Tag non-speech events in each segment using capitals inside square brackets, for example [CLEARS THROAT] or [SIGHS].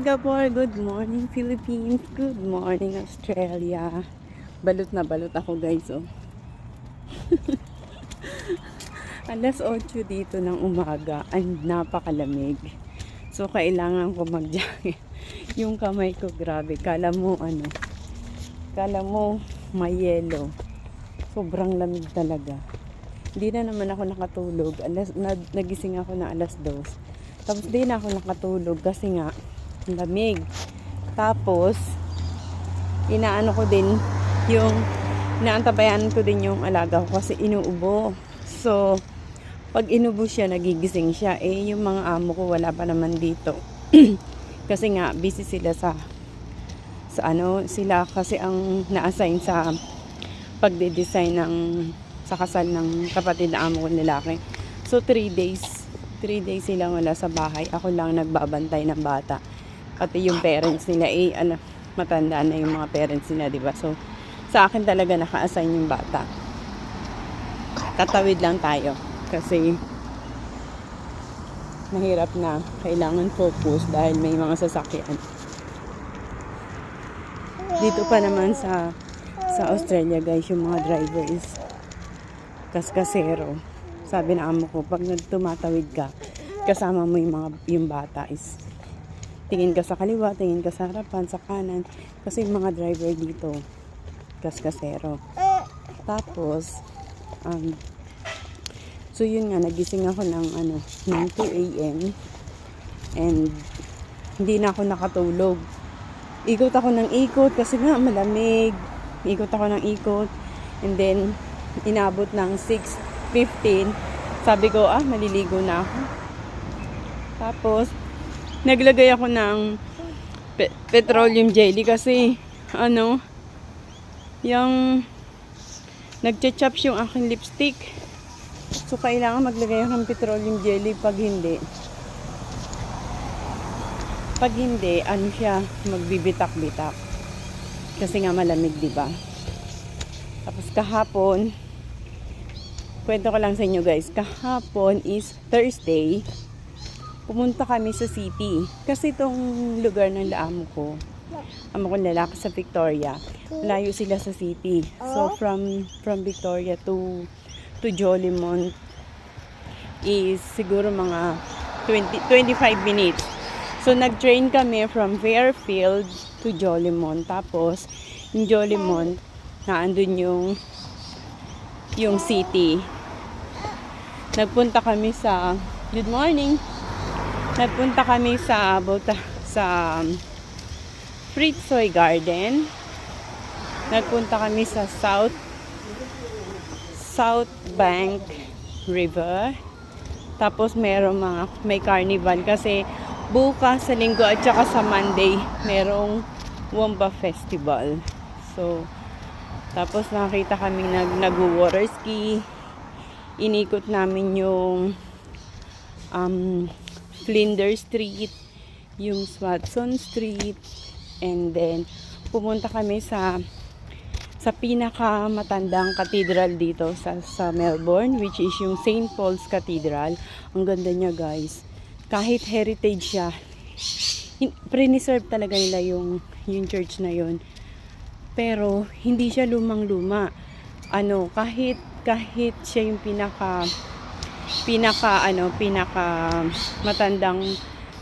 Singapore, good morning Philippines, good morning Australia. Balot na balot ako guys oh. [LAUGHS] Alas 8 dito ng umaga, ay napakalamig. So kailangan ko mag-jacket. [LAUGHS] Yung kamay ko grabe, kala mo ano, kala mo may yelo. Sobrang lamig talaga. Hindi na naman ako nakatulog. Alas, na, nagising ako na alas 2. Tapos di na ako nakatulog kasi nga ang lamig. Tapos inaano ko din yung inaantabayan ko din yung alaga ko kasi inuubo. So pag inubo siya, nagigising siya. Eh, yung mga amo ko wala pa naman dito. [CLEARS THROAT] kasi nga busy sila sa sa ano, sila kasi ang na-assign sa pagde-design ng sa kasal ng kapatid na amo ko lalaki. So, 3 days. 3 days sila wala sa bahay. Ako lang nagbabantay ng bata. Pati yung parents nila, eh, ano, matanda na yung mga parents nila, di ba? So, sa akin talaga naka-assign yung bata. Tatawid lang tayo. Kasi, mahirap na. Kailangan focus dahil may mga sasakyan. Dito pa naman sa sa Australia guys, yung mga driver is kaskasero. Sabi na amo ko, pag nagtumatawid ka, kasama mo yung mga yung bata is tingin ka sa kaliwa, tingin ka sa harapan, sa kanan. Kasi yung mga driver dito, kaskasero. Tapos, um, so yun nga, nagising ako ng ano, ng 2 a.m. And, hindi na ako nakatulog. Ikot ako ng ikot kasi nga malamig. Ikot ako ng ikot. And then, inabot ng 6.15. Sabi ko, ah, maliligo na ako. Tapos, naglagay ako ng pe- petroleum jelly kasi, ano, yung, nagcha-chops yung aking lipstick. So, kailangan maglagay ako ng petroleum jelly pag hindi. Pag hindi, ano siya, magbibitak-bitak. Kasi nga malamig, di ba? Tapos kahapon, kwento ko lang sa inyo guys, kahapon is Thursday, pumunta kami sa city. Kasi itong lugar ng laamo ko, amo ko lalaki sa Victoria, layo sila sa city. So from from Victoria to to Jolimont is siguro mga 20, 25 minutes. So nag-train kami from Fairfield to Jolimont. Tapos yung Jolimont, naandun yung yung city. Nagpunta kami sa Good morning. Nagpunta kami sa Bota sa um, Fritzoy Garden. Nagpunta kami sa South South Bank River. Tapos meron mga may carnival kasi bukas sa linggo at saka sa Monday merong Wamba Festival. So tapos nakita kami nag nag-water ski. Inikot namin yung um, Flinders Street, yung Swatson Street, and then pumunta kami sa sa pinaka matandang cathedral dito sa, sa Melbourne which is yung St. Paul's Cathedral. Ang ganda niya guys. Kahit heritage siya, preserve talaga nila yung, yung church na yon Pero hindi siya lumang-luma. Ano, kahit kahit siya yung pinaka pinaka ano, pinaka matandang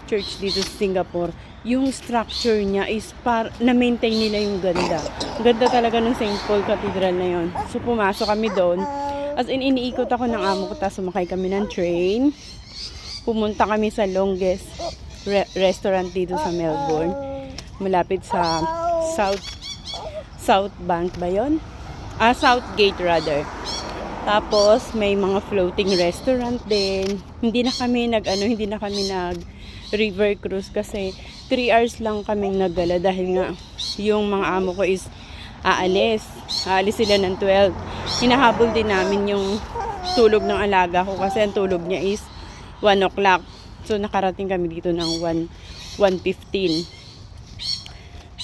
church dito sa Singapore, yung structure niya is par na-maintain nila yung ganda. Ganda talaga ng St. Paul Cathedral na yon. So pumasok kami doon. As in, iniikot ako ng amo ko, tapos sumakay kami ng train. Pumunta kami sa longest re- restaurant dito sa Melbourne. Malapit sa South South Bank ba yon? Ah, South Gate rather. Tapos may mga floating restaurant din. Hindi na kami nag ano, hindi na kami nag river cruise kasi 3 hours lang kaming nagdala dahil nga yung mga amo ko is aalis. Aalis sila ng 12. Hinahabol din namin yung tulog ng alaga ko kasi ang tulog niya is 1 o'clock. So nakarating kami dito ng 1 1.15.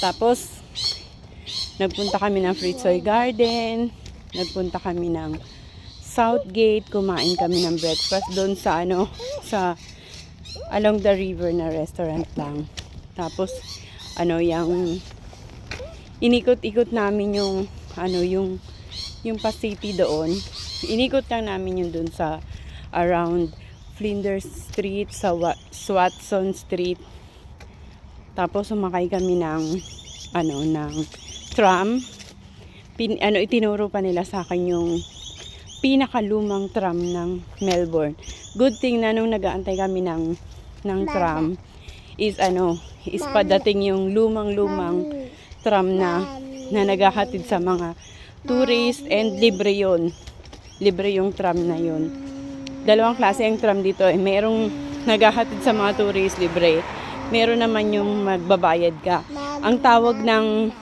Tapos nagpunta kami ng Fritzoy Garden. Nagpunta kami ng Southgate, kumain kami ng breakfast doon sa ano, sa along the river na restaurant lang. Tapos, ano, yung inikot-ikot namin yung, ano, yung, yung pa city doon. Inikot lang namin yun doon sa around Flinders Street, sa Wa- Swatson Street. Tapos sumakay kami ng ano ng tram. Pin, ano itinuro pa nila sa akin yung pinakalumang tram ng Melbourne. Good thing na nung nagaantay kami ng ng tram is ano is padating yung lumang-lumang tram na na naghahatid sa mga tourist and libre yun. Libre yung tram na yun. Dalawang klase ang tram dito. Eh. Merong naghahatid sa mga tourist, libre. Meron naman yung magbabayad ka. Ang tawag ng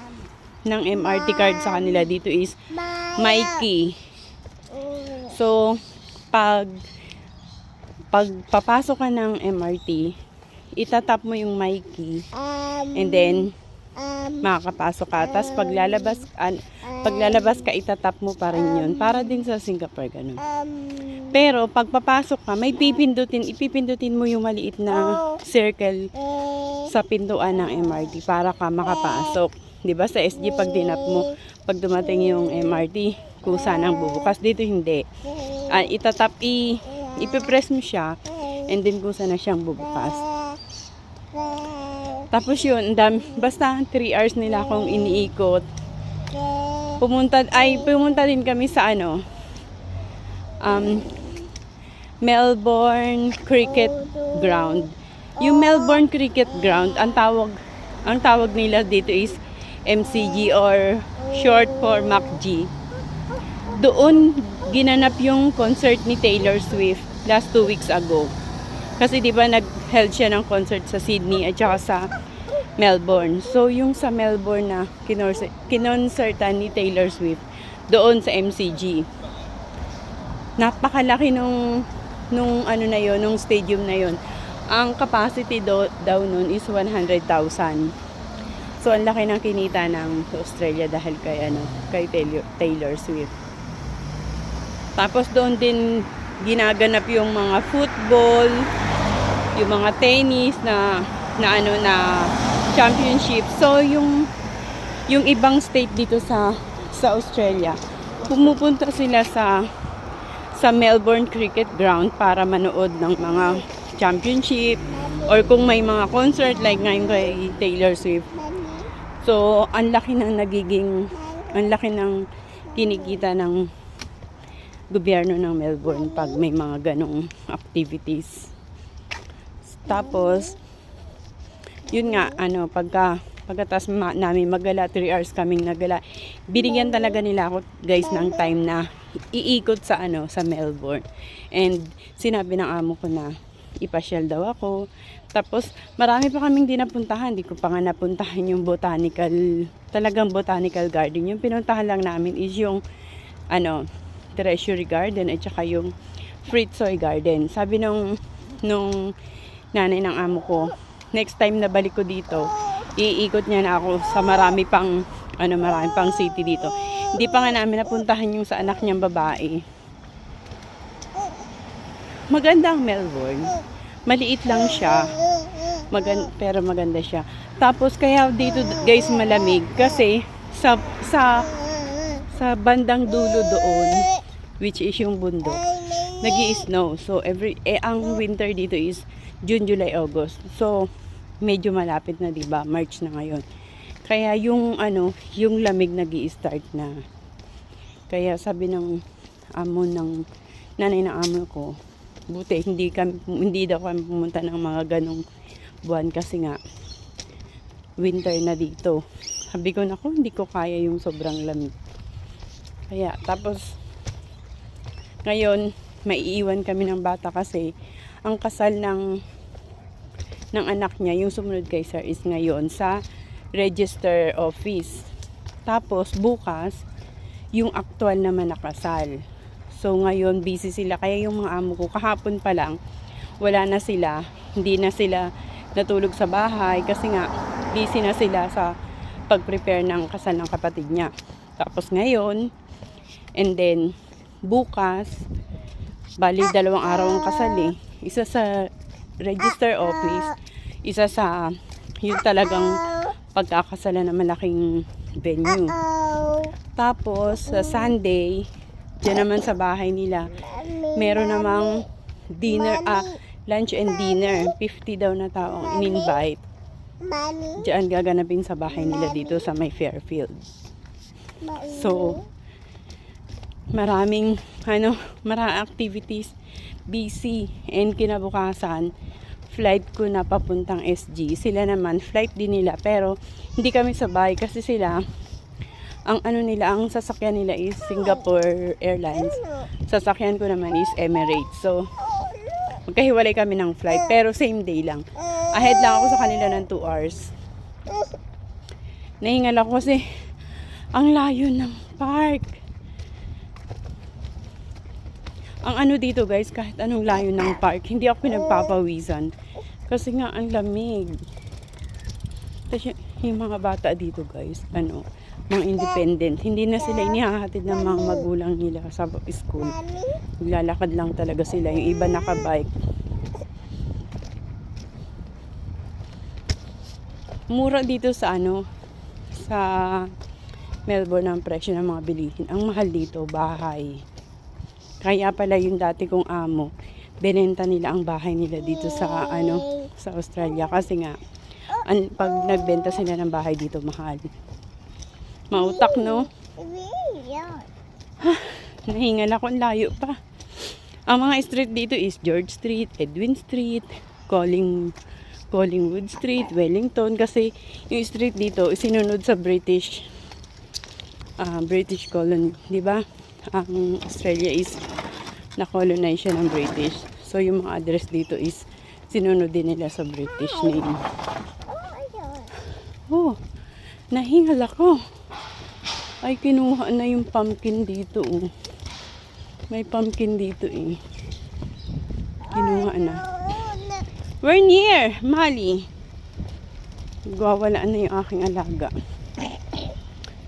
ng MRT card sa kanila dito is Mikey. So, pag pag ka ng MRT, itatap mo yung Mikey and then makakapasok ka. Tapos paglalabas, an, paglalabas ka, itatap mo pa rin yun. Para din sa Singapore, ganun. Pero pag papasok ka, may pipindutin, ipipindutin mo yung maliit na circle sa pintuan ng MRT para ka makapasok. ba sa SG pag dinap mo, pag dumating yung MRT, kusa nang bubukas. Dito hindi. Ah, itatap, i, ipipress mo siya, and then kusa na siyang bubukas. Tapos yun, ang dam, basta 3 hours nila akong iniikot. Pumunta, ay, pumunta din kami sa ano, um, Melbourne Cricket Ground. Yung Melbourne Cricket Ground, ang tawag, ang tawag nila dito is MCG or short for MacG. Doon ginanap yung concert ni Taylor Swift last two weeks ago. Kasi di ba nag-held siya ng concert sa Sydney at saka sa Melbourne. So yung sa Melbourne na kinonsertan ni Taylor Swift doon sa MCG. Napakalaki nung nung ano na yon, nung stadium na yon. Ang capacity do, daw nun is 100,000. So ang laki ng kinita ng Australia dahil kay ano, kay Taylor, Taylor Swift. Tapos doon din ginaganap yung mga football, yung mga tennis na na ano na championship. So yung yung ibang state dito sa sa Australia, pumupunta sila sa sa Melbourne Cricket Ground para manood ng mga championship or kung may mga concert like ngayon kay Taylor Swift. So, ang laki ng nagiging, ang laki ng kinikita ng gobyerno ng Melbourne pag may mga ganong activities. Tapos, yun nga, ano, pagka, pagkatas ma- namin magala, 3 hours kaming nagala, binigyan talaga nila ako, guys, ng time na iikot sa, ano, sa Melbourne. And, sinabi ng amo ko na, ipasyal daw ako. Tapos, marami pa kaming di napuntahan. Di ko pa nga napuntahan yung botanical, talagang botanical garden. Yung pinuntahan lang namin is yung, ano, treasury garden at saka yung Fritzoy garden. Sabi nung, nung nanay ng amo ko, next time na balik ko dito, iikot niya na ako sa marami pang, ano, marami pang city dito. Hindi pa nga namin napuntahan yung sa anak niyang babae. Maganda ang Melbourne. Maliit lang siya. Magan pero maganda siya. Tapos kaya dito guys malamig kasi sa sa sa bandang dulo doon which is yung bundok nagi snow so every eh ang winter dito is June, July, August so medyo malapit na 'di ba March na ngayon kaya yung ano yung lamig nagi start na kaya sabi ng amo ng nanay ng amo ko buti hindi kami hindi daw kami pumunta ng mga ganong buwan kasi nga winter na dito. Sabi ko nako hindi ko kaya yung sobrang lamig. Kaya tapos ngayon maiiwan kami ng bata kasi ang kasal ng ng anak niya yung sumunod kay sir is ngayon sa register office. Tapos bukas yung actual naman nakasal So ngayon busy sila kaya yung mga amo ko kahapon pa lang wala na sila, hindi na sila natulog sa bahay kasi nga busy na sila sa pag-prepare ng kasal ng kapatid niya. Tapos ngayon and then bukas bali dalawang araw ang kasal eh. Isa sa register office, isa sa yun talagang pagkakasala na malaking venue. Tapos, sa Sunday, dyan naman sa bahay nila, meron namang dinner, ah, lunch and dinner. 50 daw na taong in-invite. Diyan gaganapin sa bahay nila dito sa may Fairfield. So, maraming, ano, [LAUGHS] maraming activities, busy, and kinabukasan, flight ko na papuntang SG. Sila naman, flight din nila, pero hindi kami sabay kasi sila, ang ano nila, ang sasakyan nila is Singapore Airlines. Sasakyan ko naman is Emirates. So, magkahiwalay kami ng flight, pero same day lang. Ahead lang ako sa kanila ng 2 hours. Nahingal ako kasi ang layo ng park. Ang ano dito guys, kahit anong layo ng park, hindi ako pinagpapawisan. Kasi nga ang lamig. Kasi yung mga bata dito guys, ano, mga independent. Hindi na sila inihahatid ng mga magulang nila sa school. Naglalakad lang talaga sila. Yung iba nakabike. Mura dito sa ano, sa Melbourne ang presyo ng mga bilihin. Ang mahal dito, bahay. Kaya pala yung dati kong amo, binenta nila ang bahay nila dito sa ano, sa Australia. Kasi nga, an, pag nagbenta sila ng bahay dito, mahal. Mautak, no? [SIGHS] Nahingal ako, layo pa. Ang mga street dito is George Street, Edwin Street, Calling Collingwood Street, Wellington kasi yung street dito is sinunod sa British ah, British colony, 'di ba? Ang Australia is na-colonize siya ng British. So yung mga address dito is sinunod din nila sa British name. Oh. Oh, nahingal ako. Ay, kinuha na yung pumpkin dito. Oh. May pumpkin dito eh. Kinuha na. We're near, Mali. Gawawala na yung aking alaga.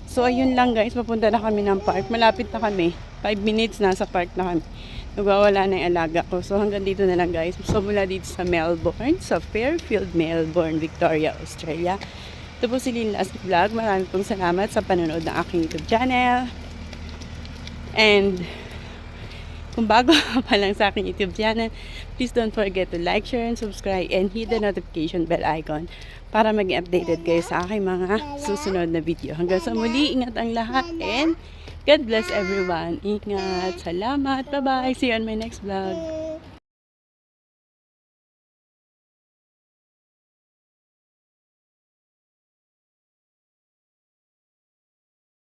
So, ayun lang guys. Papunta na kami ng park. Malapit na kami. 5 minutes nasa park na kami. Nagwawala na yung alaga ko. So, hanggang dito na lang guys. So, mula dito sa Melbourne, sa Fairfield, Melbourne, Victoria, Australia. Ito po si Last Vlog. Maraming pong salamat sa panonood ng aking YouTube channel. And, kung bago [LAUGHS] pa lang sa aking YouTube channel, please don't forget to like, share, and subscribe, and hit the notification bell icon para maging updated kayo sa aking mga susunod na video. Hanggang sa muli, ingat ang lahat, and God bless everyone. Ingat. Salamat. Bye-bye. See you on my next vlog.